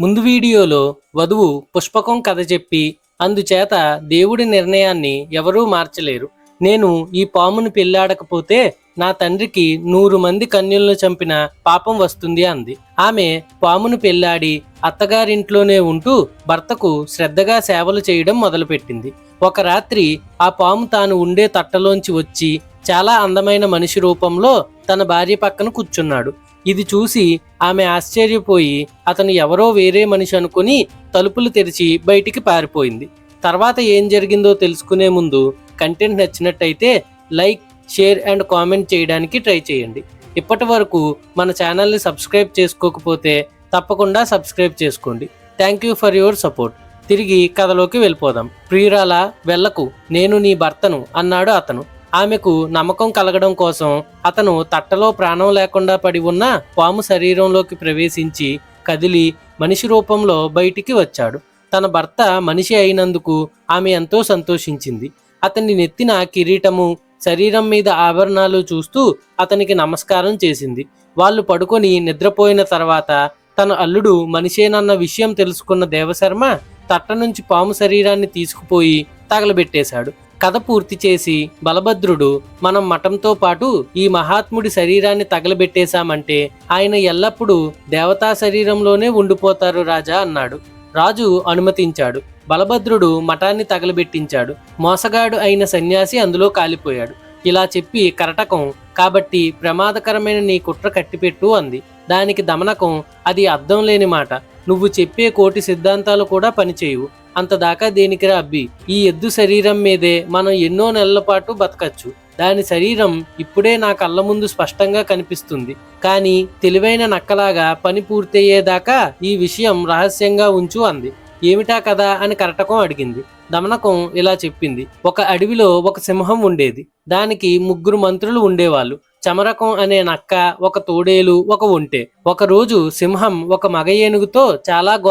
ముందు వీడియోలో వధువు పుష్పకం కథ చెప్పి అందుచేత దేవుడి నిర్ణయాన్ని ఎవరూ మార్చలేరు. నేను ఈ పామును పెళ్ళాడకపోతే నా తండ్రికి నూరు మంది కన్యలను చంపిన పాపం వస్తుంది అంది. ఆమె పామును పెళ్ళాడి అత్తగారింట్లోనే ఉంటూ భర్తకు శ్రద్ధగా సేవలు చేయడం మొదలుపెట్టింది. ఒక రాత్రి ఆ పాము తాను ఉండే తట్టలోంచి వచ్చి చాలా అందమైన మనిషి రూపంలో తన భార్య పక్కన కూర్చున్నాడు. ఇది చూసి ఆమె ఆశ్చర్యపోయి అతను ఎవరో వేరే మనిషి అనుకుని తలుపులు తెరిచి బయటికి పారిపోయింది. తర్వాత ఏం జరిగిందో తెలుసుకునే ముందు కంటెంట్ నచ్చినట్టయితే లైక్ షేర్ అండ్ కామెంట్ చేయడానికి ట్రై చేయండి. ఇప్పటి వరకు మన ఛానల్ని సబ్స్క్రైబ్ చేసుకోకపోతే తప్పకుండా సబ్స్క్రైబ్ చేసుకోండి. Thank you for your support. తిరిగి కథలోకి వెళ్ళిపోదాం. ప్రియురాల వెళ్ళకు నేను నీ భర్తను అన్నాడు అతను. ఆమెకు నమ్మకం కలగడం కోసం అతను తట్టలో ప్రాణం లేకుండా పడి ఉన్న పాము శరీరంలోకి ప్రవేశించి కదిలి మనిషి రూపంలో బయటికి వచ్చాడు. తన భర్త మనిషి అయినందుకు ఆమె ఎంతో సంతోషించింది. అతన్ని నెత్తిన కిరీటము శరీరం మీద ఆభరణాలు చూస్తూ అతనికి నమస్కారం చేసింది. వాళ్ళు పడుకొని నిద్రపోయిన తర్వాత తన అల్లుడు మనిషేనన్న విషయం తెలుసుకున్న దేవశర్మ తట్ట నుంచి పాము శరీరాన్ని తీసుకుపోయి తగలబెట్టేశాడు. కథ పూర్తి చేసి బలభద్రుడు మనం మఠంతో పాటు ఈ మహాత్ముడి శరీరాన్ని తగలబెట్టేశామంటే ఆయన ఎల్లప్పుడూ దేవతా శరీరంలోనే ఉండిపోతారు రాజా అన్నాడు. రాజు అనుమతించాడు. బలభద్రుడు మఠాన్ని తగలబెట్టించాడు. మోసగాడు అయిన సన్యాసి అందులో కాలిపోయాడు. ఇలా చెప్పి కరటకం కాబట్టి ప్రమాదకరమైన నీ కుట్ర కట్టిపెట్టు అంది. దానికి దమనకం అది అర్థం లేని మాట. నువ్వు చెప్పే కోటి సిద్ధాంతాలు కూడా పనిచేయవు. అంతదాకా దేనికిరా అబ్బి? ఈ ఎద్దు శరీరం మీదే మనం ఎన్నో నెలల పాటు బతకచ్చు. దాని శరీరం ఇప్పుడే నా కళ్ళ ముందు స్పష్టంగా కనిపిస్తుంది. కానీ తెలివైన నక్కలాగా పని పూర్తయ్యేదాకా ఈ విషయం రహస్యంగా ఉంచు అంది. ఏమిటా కదా అని కరటకం అడిగింది. దమనకం ఇలా చెప్పింది. ఒక అడవిలో ఒక సింహం ఉండేది. దానికి ముగ్గురు మంత్రులు ఉండేవాళ్ళు. చమరకం అనే నక్క ఒక తోడేలు ఒక ఒంటె. ఒక రోజు సింహం ఒక మగ ఏనుగుతో చాలా గో